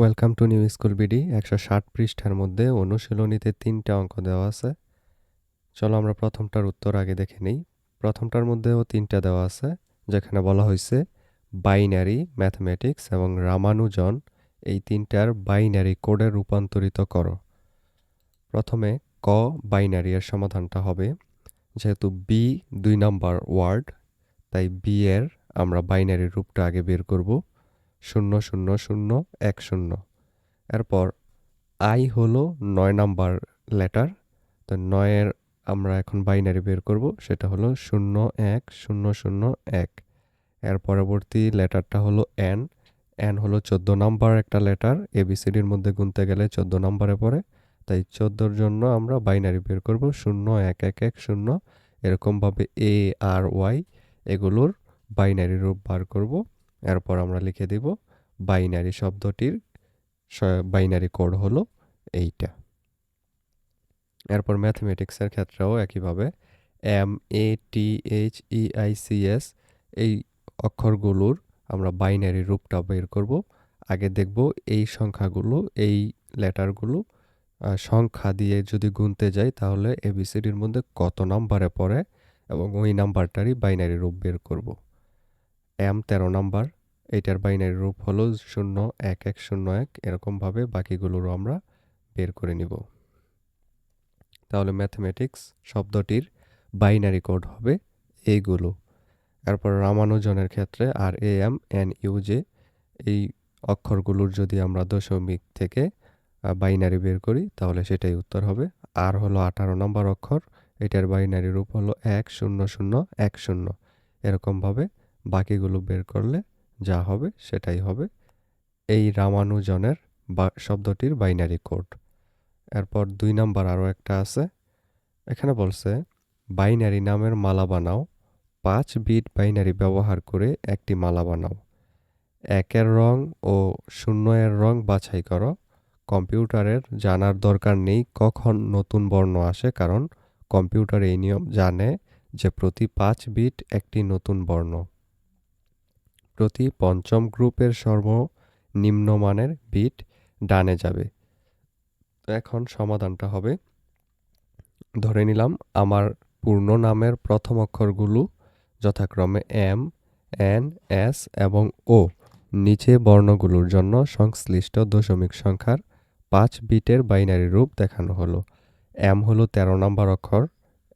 Welcome to new school BD একশো ষাট পৃষ্ঠার মধ্যে অনুশীলনীতে তিনটা অঙ্ক দেওয়া আছে। চলো আমরা প্রথমটার উত্তর আগে দেখে নিই। প্রথমটার মধ্যেও তিনটা দেওয়া আছে, যেখানে বলা হয়েছে বাইনারি, ম্যাথমেটিক্স এবং রামানুজন, এই তিনটার বাইনারি কোডে রূপান্তরিত করো। প্রথমে ক বাইনারি এর সমাধানটা হবে, যেহেতু বি দুই নাম্বার ওয়ার্ড, তাই বি এর আমরা বাইনারি রূপটা আগে বের করব। শূন্য শূন্য শূন্য, এক, শূন্য। এরপর আই হলো নয় নাম্বার লেটার। তো নয়ের আমরা এখন বাইনারি বের করব, সেটা হলো শূন্য, এক, শূন্য শূন্য, এক। এর পরবর্তী লেটারটা হলো এন। এন হলো চোদ্দ নাম্বার একটা লেটার। এবিসিডির মধ্যে গুনতে গেলে চোদ্দ নাম্বারে পড়ে। তাই চোদ্দোর জন্য আমরা বাইনারি বের করব, শূন্য, এক এক এক, শূন্য। এরকমভাবে এ আর ওয়াই এগুলোর বাইনারি রূপ বার করব। এরপর আমরা লিখে দিব বাইনারি শব্দটির বাইনারি কোড হলো এইটা। এরপর ম্যাথমেটিক্সের ক্ষেত্রেও একইভাবে M, A, T, H, E, I, C, S এই অক্ষরগুলোর আমরা বাইনারি রূপটা বের করব। আগে দেখব এই সংখ্যাগুলো, এই লেটারগুলো সংখ্যা দিয়ে যদি গুনতে যাই তাহলে এবিসিডির মধ্যে কত নাম্বারে পড়ে এবং ওই নাম্বারটারই বাইনারি রূপ বের করব। এম তেরো নাম্বার এইটার বাইনারি রূপ হলো শূন্য এক এক শূন্য এক, এরকমভাবে বাকিগুলোরও আমরা বের করে নিব। তাহলে ম্যাথমেটিক্স শব্দটির বাইনারি কোড হবে এইগুলো এরপর রামানুজনের ক্ষেত্রে R A M N U J, এই অক্ষরগুলোর যদি আমরা দশমিক থেকে বাইনারি বের করি, তাহলে সেটাই উত্তর হবে। আর হলো আঠারো নম্বর অক্ষর, এটার বাইনারি রূপ হলো এক শূন্য শূন্য এক শূন্য, এরকমভাবে বাকিগুলো বের করলে যা হবে সেটাই হবে। এই রামানুজনের বা, শব্দটির বাইনারি কোড। এরপর দুই নাম্বার আরও একটা আছে। এখানে বলছে, বাইনারি নামের মালা বানাও। পাঁচ বিট বাইনারি ব্যবহার করে একটি মালা বানাও। একের রং ও শূন্য এর রং বাছাই করো। কম্পিউটারের জানার দরকার নেই কখন নতুন বর্ণ আসে, কারণ কম্পিউটার এই নিয়ম জানে যে প্রতি পাঁচ বিট একটি নতুন বর্ণ। প্রতি পঞ্চম গ্রুপের সর্বনিম্নমানের বিট ডানে যাবে। তো এখন সমাধানটা হবে। ধরে নিলাম আমার পূর্ণ নামের প্রথম অক্ষরগুলো যথাক্রমে এম, এন, এস এবং ও। নিচে বর্ণগুলোর জন্য সংশ্লিষ্ট দশমিক সংখ্যার পাঁচ বিটের বাইনারি রূপ দেখানো হলো। এম হলো তেরো নম্বর অক্ষর।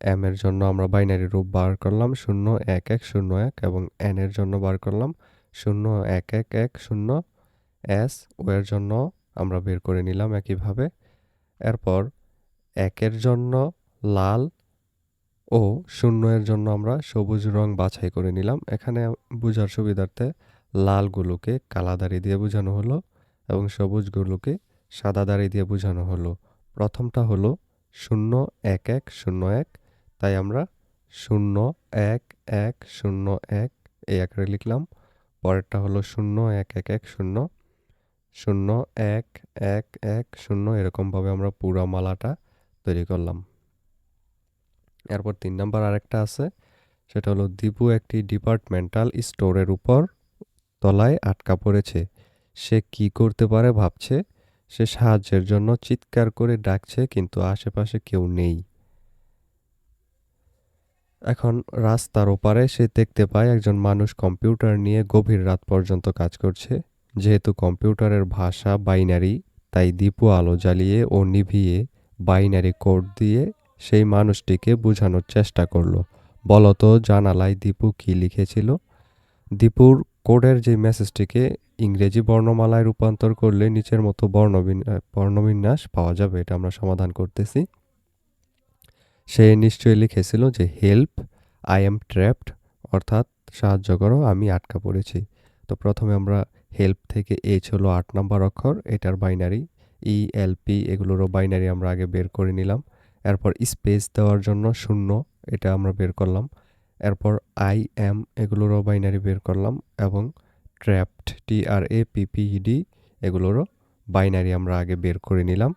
এম এর জন্য আমরা বাইনারি রূপ বার করলাম শূন্য, এক এক, শূন্য, এক এবং এন এর জন্য বার করলাম শূন্য এক এক এক শূন্য এস, ওয়ের জন্য আমরা বের করে নিলাম একইভাবে। এরপর একের জন্য লাল ও শূন্য এর জন্য আমরা সবুজ রং বাছাই করে নিলাম। এখানে বোঝার সুবিধার্থে লালগুলোকে কালা দাড়ি দিয়ে বোঝানো হলো এবং সবুজগুলোকে সাদা দাড়ি দিয়ে বোঝানো হলো। প্রথমটা হলো শূন্য এক এক শূন্য এক, তাই আমরা শূন্য এক এক শূন্য এক এই আকারে লিখলাম। পরেরটা হলো শূন্য, এক এক এক, শূন্য। শূন্য, এক এক এক, শূন্য, এরকমভাবে আমরা পুরা মালাটা তৈরি করলাম। এরপর তিন নম্বর আরেকটা আছে, সেটা হলো দীপু একটি ডিপার্টমেন্টাল স্টোরের উপর তলায় আটকা পড়েছে। সে কি করতে পারে ভাবছে, সে সাহায্যের জন্য চিৎকার করে ডাকছে, কিন্তু আশেপাশে কেউ নেই। এখন রাস্তার ওপারে সে দেখতে পায় একজন মানুষ কম্পিউটার নিয়ে গভীর রাত পর্যন্ত কাজ করছে। যেহেতু কম্পিউটারের ভাষা বাইনারি, তাই দীপু আলো জ্বালিয়ে ও নিভিয়ে বাইনারি কোড দিয়ে সেই মানুষটিকে বোঝানোর চেষ্টা করল। বলতো, জানালায় দীপু কি লিখেছিল? দীপুর কোডের যে মেসেজটিকে ইংরেজি বর্ণমালায় রূপান্তর করলে নিচের মতো বর্ণবিন্যাস পাওয়া যাবে, এটা আমরা সমাধান করতেছি। সে নিশ্চয়ই লিখেছিল যে, হেল্প, আই এম ট্র্যাপড অর্থাৎ সাহায্য করো, আমি আটকা পড়েছি। তো প্রথমে আমরা হেল্প থেকে এইচ হলো আট নম্বর অক্ষর, এটার বাইনারি, ই, এল, পি, এগুলোরও বাইনারি আমরা আগে বের করে নিলাম। এরপর স্পেস দেওয়ার জন্য শূন্য, এটা আমরা বের করলাম। এরপর আই এম এগুলোরও বাইনারি বের করলাম এবং ট্র্যাপড, টি আর এ পিপিইডি এগুলোরও বাইনারি আমরা আগে বের করে নিলাম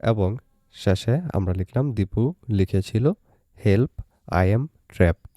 এবং শেষে আমরা লিখলাম দীপু লিখেছিল হেল্প আই এম ট্র্যাপড